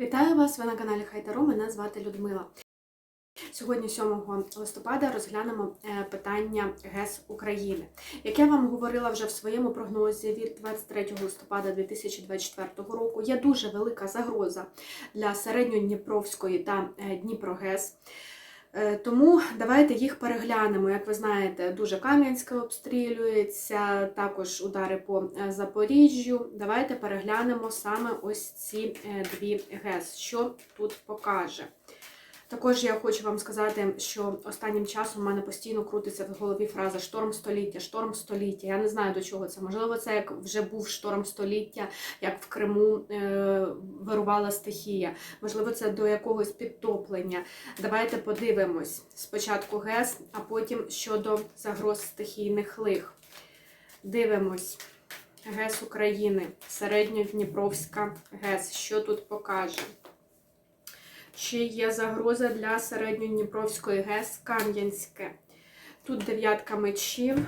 Вітаю вас! Ви на каналі Хайтару. Мене звати Людмила. Сьогодні, 7 листопада, розглянемо е, питання ГЕС України. Як я вам говорила вже в своєму прогнозі від 23 листопада 2024 року, є дуже велика загроза для середньодніпровської та Дніпро Дніпрогес. Е, Тому давайте їх переглянемо. Як ви знаєте, дуже Кам'янське обстрілюється, також удари по е, Запоріжжю. Давайте переглянемо саме ось ці е, дві ГЕС, що тут покаже. Також я хочу вам сказати, що останнім часом в мене постійно крутиться в голові фраза шторм століття, шторм століття. Я не знаю до чого це. Можливо, це як вже був шторм століття, як в Криму е, вирувала стихія. Можливо, це до якогось підтоплення. Давайте подивимось спочатку ГЕС, а потім щодо загроз стихійних лих. Дивимось. ГЕС України, Середньодніпровська ГЕС. Що тут покаже? Чи є загроза для середньодніпровської ГЕС Кам'янське? Тут дев'ятка мечів,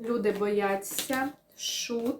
люди бояться, шут,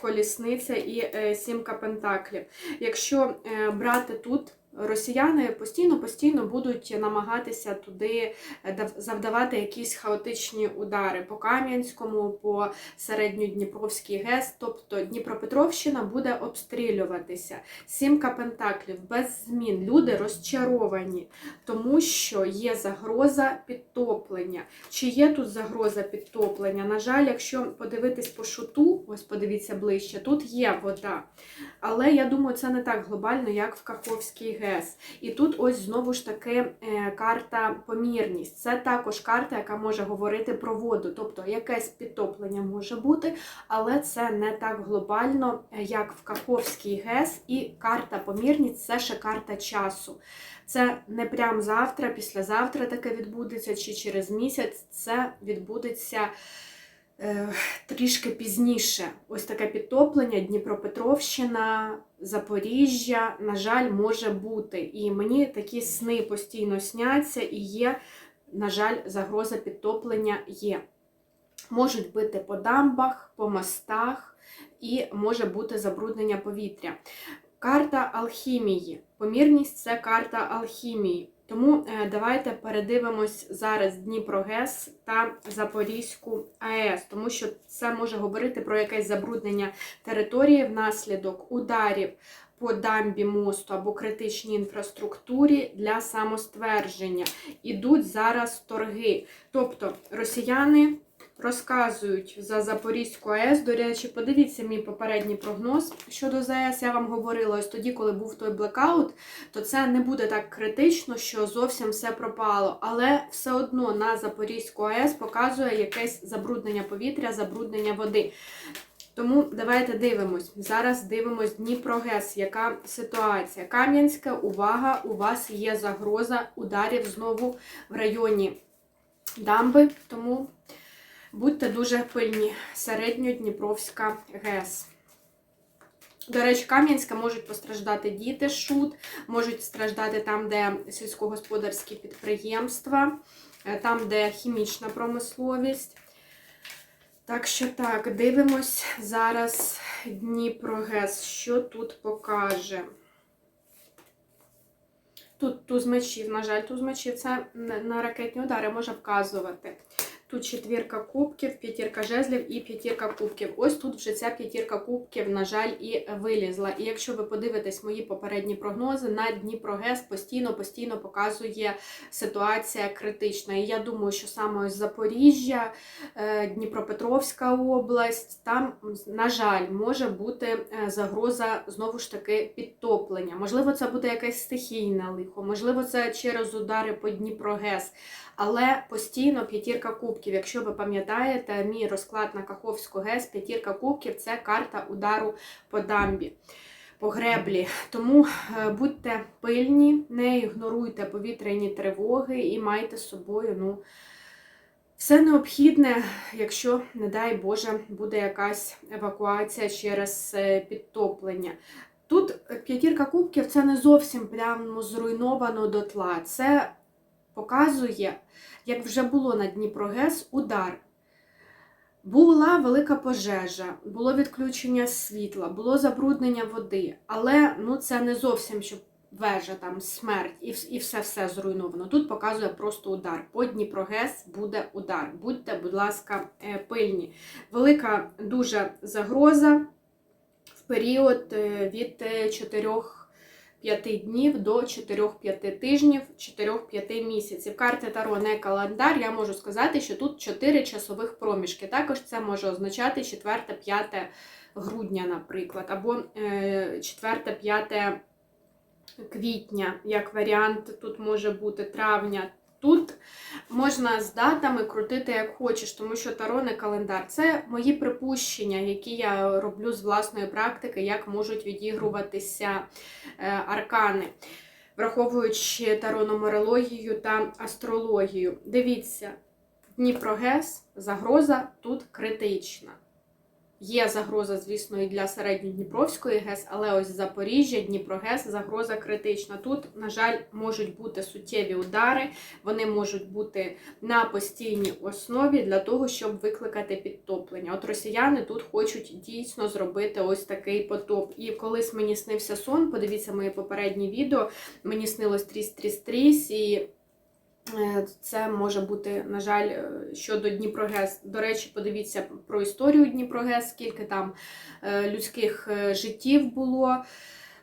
колісниця і е, сімка пентаклів. Якщо е, брати тут, росіяни постійно-постійно будуть намагатися туди е, завдавати якісь хаотичні удари по Кам'янському, по середньодніпровській ГЕС, тобто Дніпропетровщина буде обстрілюватися. Сімка пентаклів без змін. Люди розчаровані, тому що є загроза підтоплення. Чи є тут загроза підтоплення? На жаль, якщо подивитись по шуту, ось подивіться ближче, тут є вода. Але я думаю, це не так глобально, як в Каховській ГЕС. І тут ось знову ж таки е, карта помірність. Це також карта, яка може говорити про воду. Тобто якесь підтоплення може бути, але це не так глобально, е, як в Каховській ГЕС. І карта помірність це ще карта часу. Це не прям завтра, післязавтра таке відбудеться, чи через місяць це відбудеться трішки пізніше. Ось таке підтоплення, Дніпропетровщина, Запоріжжя, на жаль, може бути. І мені такі сни постійно сняться, і є, на жаль, загроза підтоплення є. Можуть бити по дамбах, по мостах, і може бути забруднення повітря. Карта алхімії. Помірність це карта алхімії. Тому е, давайте передивимось зараз Дніпро ГЕС та Запорізьку АЕС, тому що це може говорити про якесь забруднення території внаслідок ударів по дамбі мосту або критичній інфраструктурі для самоствердження. Ідуть зараз торги. Тобто росіяни розказують за Запорізьку АЕС. До речі, подивіться мій попередній прогноз щодо ЗАЕС. Я вам говорила ось тоді, коли був той блекаут, то це не буде так критично, що зовсім все пропало. Але все одно на Запорізьку АЕС показує якесь забруднення повітря, забруднення води. Тому давайте дивимось. Зараз дивимось Дніпрогес. Яка ситуація? Кам'янська, увага! У вас є загроза ударів знову в районі дамби. Тому будьте дуже пильні. Середньодніпровська ГЕС. До речі, Кам'янська можуть постраждати діти, шут, можуть страждати там, де сільськогосподарські підприємства, е, там, де хімічна промисловість. Так що так, дивимось зараз Дніпрогес, що тут покаже. Тут туз мечів, на жаль, туз мечів це на ракетні удари може вказувати. Тут четвірка кубків, п'ятірка жезлів і п'ятірка кубків. Ось тут вже ця п'ятірка кубків, на жаль, і вилізла. І якщо ви подивитесь мої попередні прогнози, на Дніпрогес постійно-постійно показує ситуація критична. І я думаю, що саме ось Запоріжжя, е, Дніпропетровська область, там, на жаль, може бути е, загроза знову ж таки підтоплення. Можливо, це буде якесь стихійне лихо, можливо, це через удари по Дніпрогес. Але постійно п'ятірка кубків. Якщо ви пам'ятаєте, мій розклад на Каховську ГЕС, п'ятірка кубків це карта удару по дамбі, по греблі. Тому е, будьте пильні, не ігноруйте повітряні тривоги і майте з собою ну, все необхідне, якщо, не дай Боже, буде якась евакуація через е, підтоплення. Тут п'ятірка кубків це не зовсім прямо зруйновано дотла. Це показує, як вже було на Дніпро ГЕС, удар. Була велика пожежа, було відключення світла, було забруднення води, але ну, це не зовсім щоб вежа, там смерть і і все все зруйновано. Тут показує просто удар. По Дніпро Гес буде удар. Будьте, будь ласка, е, пильні. Велика дуже загроза в період е, від е, 4 5 днів до 4-5 тижнів, 4-5 місяців. Карти Таро не календар, я можу сказати, що тут 4 часових проміжки. Також це може означати 4-5 грудня, наприклад, або е, 4-5 квітня, як варіант, тут може бути травня. Тут можна з датами крутити як хочеш, тому що таро не календар. Це мої припущення, які я роблю з власної практики, як можуть відігруватися е, аркани, враховуючи таро-нумерологію та астрологію. Дивіться, Дніпрогес, загроза тут критична. Є загроза, звісно, і для середньодніпровської ГЕС, але ось Запоріжжя, Дніпрогес, загроза критична. Тут, на жаль, можуть бути суттєві удари, вони можуть бути на постійній основі для того, щоб викликати підтоплення. От росіяни тут хочуть дійсно зробити ось такий потоп. І колись мені снився сон, подивіться моє попереднє відео, мені снилось тріс-тріс-тріс, і Е, Це може бути, на жаль, е, щодо Дніпрогес. До речі, подивіться про історію Дніпрогес, скільки там е, людських е, життів було.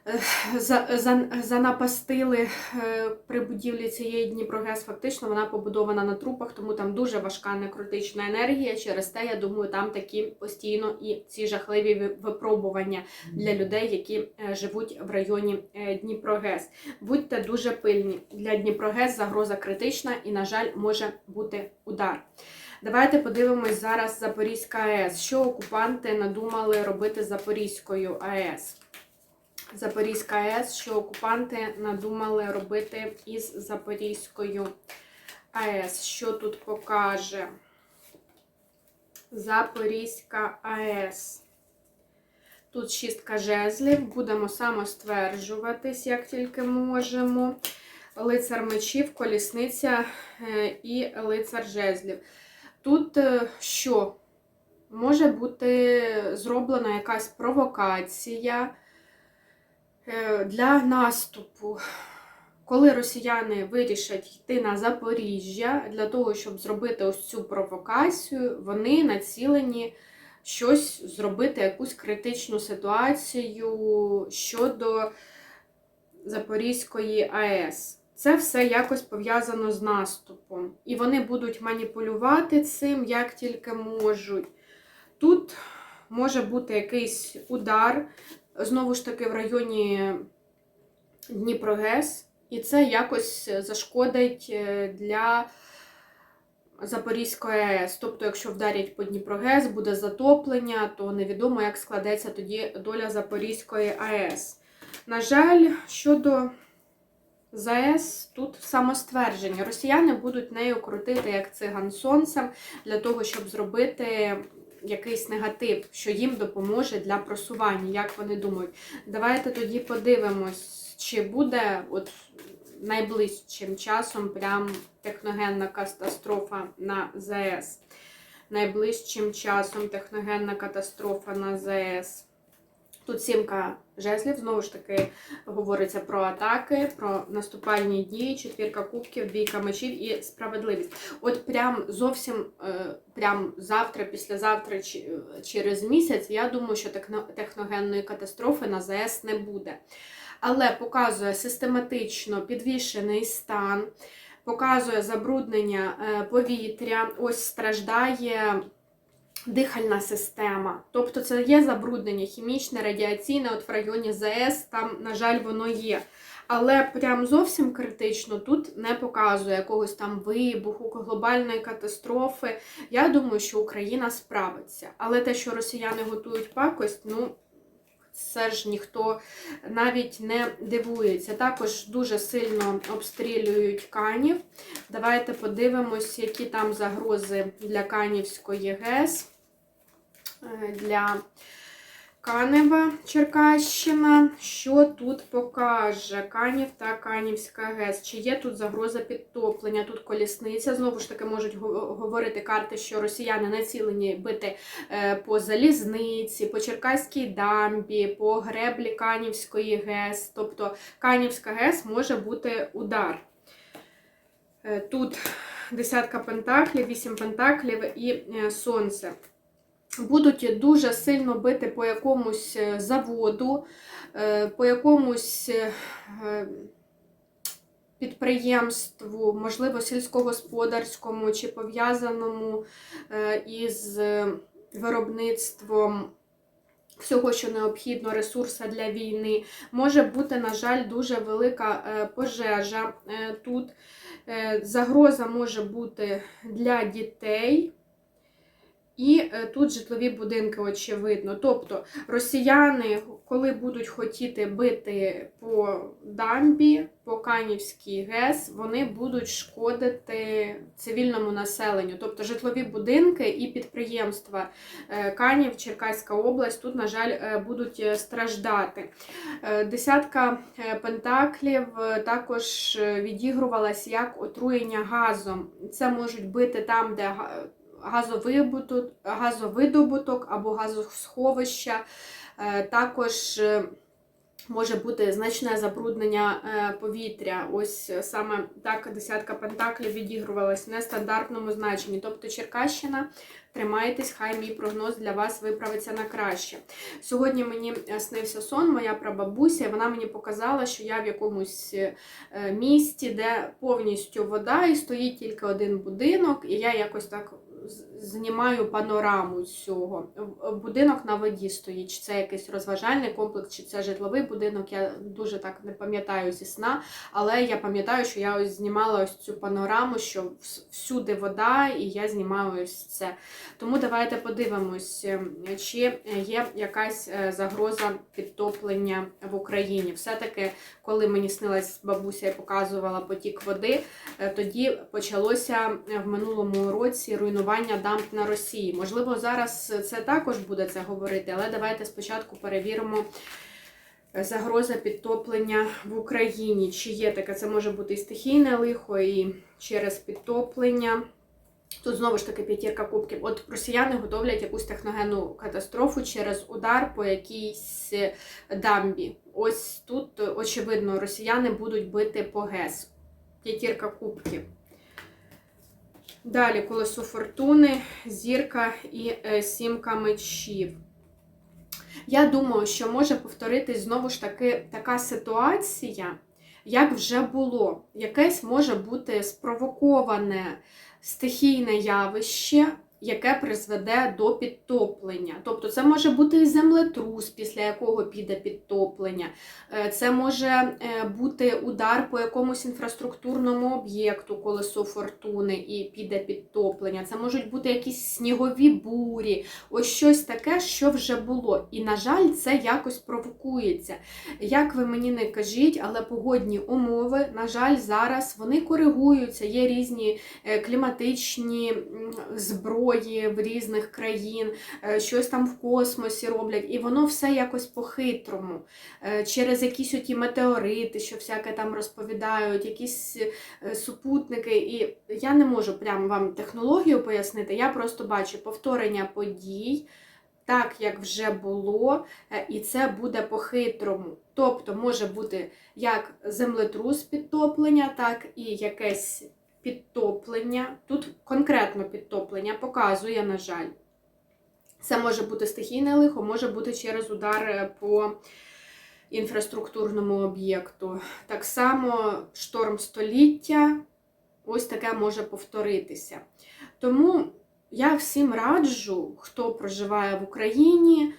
Е, за- за- Занапастили е, при будівлі цієї Дніпрогес. Фактично вона побудована на трупах, тому там дуже важка некротична енергія. Через те, я думаю, там такі постійно і ці жахливі випробування для людей, які е, живуть в районі Дніпрогес. Будьте дуже пильні. Для Дніпрогес загроза критична і, на жаль, може бути удар. Давайте подивимось зараз Запорізька АЕС. Що окупанти надумали робити з Запорізькою АЕС? Запорізька АЕС, що окупанти надумали робити із Запорізькою АЕС. Що тут покаже? Запорізька АЕС. Тут шістка жезлів, будемо самостверджуватись, як тільки можемо. Лицар мечів, колісниця е, і лицар жезлів. Тут е, що? Може бути зроблена якась провокація для наступу. Коли росіяни вирішать йти на Запоріжжя для того, щоб зробити ось цю провокацію, вони націлені щось зробити, якусь критичну ситуацію щодо Запорізької АЕС. Це все якось пов'язано з наступом. І вони будуть маніпулювати цим як тільки можуть. Тут може бути якийсь удар, знову ж таки, в районі Дніпрогес, і це якось зашкодить е, для Запорізької АЕС. Тобто, якщо вдарять по Дніпрогес, буде затоплення, то невідомо, як складеться тоді доля Запорізької АЕС. На жаль, щодо ЗАЕС, тут самоствердження. Росіяни будуть нею крутити як циган сонцем для того, щоб зробити якийсь негатив, що їм допоможе для просування, як вони думають. Давайте тоді подивимось, чи буде от найближчим часом прям техногенна катастрофа на ЗС. Найближчим часом техногенна катастрофа на ЗАЕС. Тут сімка жезлів, знову ж таки, говориться про атаки, про наступальні дії, четвірка кубків, двійка мечів і справедливість. От прям зовсім е, прям завтра, післязавтра е, через місяць, я думаю, що техногенної катастрофи на ЗАЕС не буде. Але показує систематично підвішений стан, показує забруднення е, повітря, ось страждає дихальна система. Тобто це є забруднення хімічне, радіаційне, от в районі ЗАЕС, там, на жаль, воно є. Але прям зовсім критично тут не показує якогось там вибуху, глобальної катастрофи. Я думаю, що Україна справиться. Але те, що росіяни готують пакость, ну. Це ж ніхто навіть не дивується. Також дуже сильно обстрілюють канів. Давайте подивимось, які там загрози для Канівської ГЕС, для Канева, Черкащина. Що тут покаже? Канів та Канівська ГЕС. Чи є тут загроза підтоплення? Тут колісниця. Знову ж таки, можуть говорити карти, що росіяни націлені бити е, по залізниці, по Черкаській дамбі, по греблі Канівської ГЕС. Тобто Канівська ГЕС може бути удар. Е, Тут десятка пентаклів, вісім пентаклів і е, сонце. Будуть дуже сильно бити по якомусь е, заводу, е, по якомусь е, підприємству, можливо, сільськогосподарському чи пов'язаному із виробництвом всього, що необхідно, ресурса для війни. Може бути, на жаль, дуже велика пожежа тут. Загроза може бути для дітей. І е, тут житлові будинки, очевидно. Тобто росіяни, коли будуть хотіти бити по дамбі, по Канівській ГЕС, вони будуть шкодити цивільному населенню. Тобто житлові будинки і підприємства е, Канів, Черкаська область тут, на жаль, е, будуть страждати. Десятка пентаклів також відігрувалась як отруєння газом. Це можуть бити там, де газовидобуток, або газосховища. Е, Також е, може бути значне забруднення е, повітря. Ось саме так десятка пентаклів відігрувалась в нестандартному значенні. Тобто Черкащина, тримайтесь, хай мій прогноз для вас виправиться на краще. Сьогодні мені снився сон, моя прабабуся, і вона мені показала, що я в якомусь місті, де повністю вода, і стоїть тільки один будинок, і я якось так знімаю панораму цього. Будинок на воді стоїть, чи це якийсь розважальний комплекс, чи це житловий будинок. Я дуже так не пам'ятаю зі сна, але я пам'ятаю, що я ось знімала ось цю панораму, що всюди вода, і я знімаю ось це. Тому давайте подивимось, е, чи є якась е, загроза підтоплення в Україні. Все-таки, коли мені снилась бабуся і показувала потік води, е, тоді почалося е, в минулому році руйнування дамб на Росії. Можливо, зараз це також буде це говорити, але давайте спочатку перевіримо. е, Загроза підтоплення в Україні. Чи є таке? Це може бути і стихійне лихо, і через підтоплення. Тут знову ж таки п'ятірка кубків. От росіяни готовлять якусь техногенну катастрофу через удар по якійсь е, дамбі. Ось тут, е, очевидно, росіяни будуть бити по ГЕС. П'ятірка кубків. Далі колесо фортуни, зірка і е, сімка мечів. Я думаю, що може повторитись знову ж таки така ситуація, як вже було. Якесь може бути спровоковане стихійне явище, яке призведе до підтоплення. Тобто це може бути і землетрус, після якого піде підтоплення. Е, Це може е, бути удар по якомусь інфраструктурному об'єкту, колесо фортуни, і піде підтоплення. Це можуть бути якісь снігові бурі, ось щось таке, що вже було. І, на жаль, це якось провокується. Як ви мені не кажіть, але погодні умови, на жаль, зараз вони коригуються. Є різні е, кліматичні м, зброї в різних країн, е, щось там в космосі роблять, і воно все якось по-хитрому. Е, Через якісь оті метеорити, що всяке там розповідають, якісь е, супутники. І я не можу прямо вам технологію пояснити, я просто бачу повторення подій. Так, як вже було, і це буде по-хитрому. Тобто може бути як землетрус підтоплення, так і якесь підтоплення. Тут конкретно підтоплення показує, на жаль. Це може бути стихійне лихо, може бути через удар е, по інфраструктурному об'єкту. Так само шторм століття, ось таке може повторитися. Тому я всім раджу, хто проживає в Україні,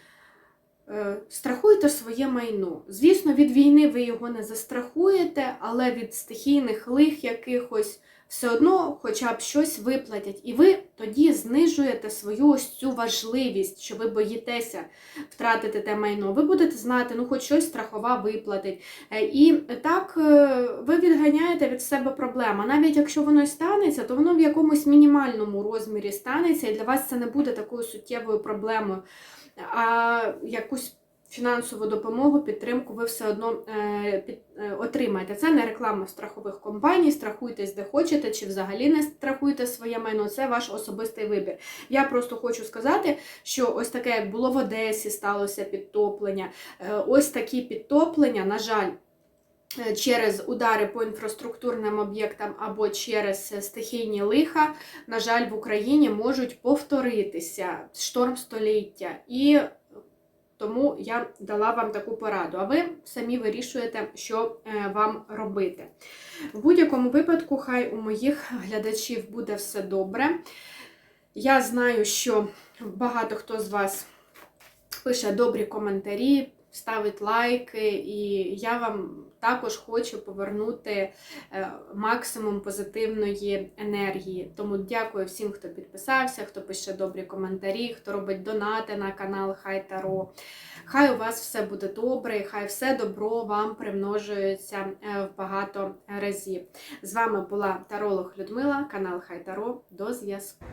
е, страхуйте своє майно. Звісно, від війни ви його не застрахуєте, але від стихійних лих якихось все одно хоча б щось виплатять. І ви тоді знижуєте свою ось цю важливість, що ви боїтеся втратити те майно. Ви будете знати, ну хоч щось страхова виплатить. Е, І так е, ви відганяєте від себе проблему. Навіть якщо воно й станеться, то воно в якомусь мінімальному розмірі станеться, і для вас це не буде такою суттєвою проблемою. А якусь фінансову допомогу, підтримку ви все одно е, е, отримаєте. Це не реклама страхових компаній, страхуйтесь де хочете, чи взагалі не страхуйте своє майно, це ваш особистий вибір. Я просто хочу сказати, що ось таке, як було в Одесі, сталося підтоплення. Е, Ось такі підтоплення, на жаль. Через удари по інфраструктурним об'єктам або через стихійні лиха, на жаль, в Україні можуть повторитися шторм століття. І тому я дала вам таку пораду, а ви самі вирішуєте, що е, вам робити. В будь-якому випадку, хай у моїх глядачів буде все добре. Я знаю, що багато хто з вас пише добрі коментарі, ставить лайки, і я вам також хочу повернути е, максимум позитивної енергії. Тому дякую всім, хто підписався, хто пише добрі коментарі, хто робить донати на канал Хай Таро. Хай у вас все буде добре, хай все добро вам примножується е, в багато разів. З вами була таролог Людмила, канал Хай Таро. До зв'язку.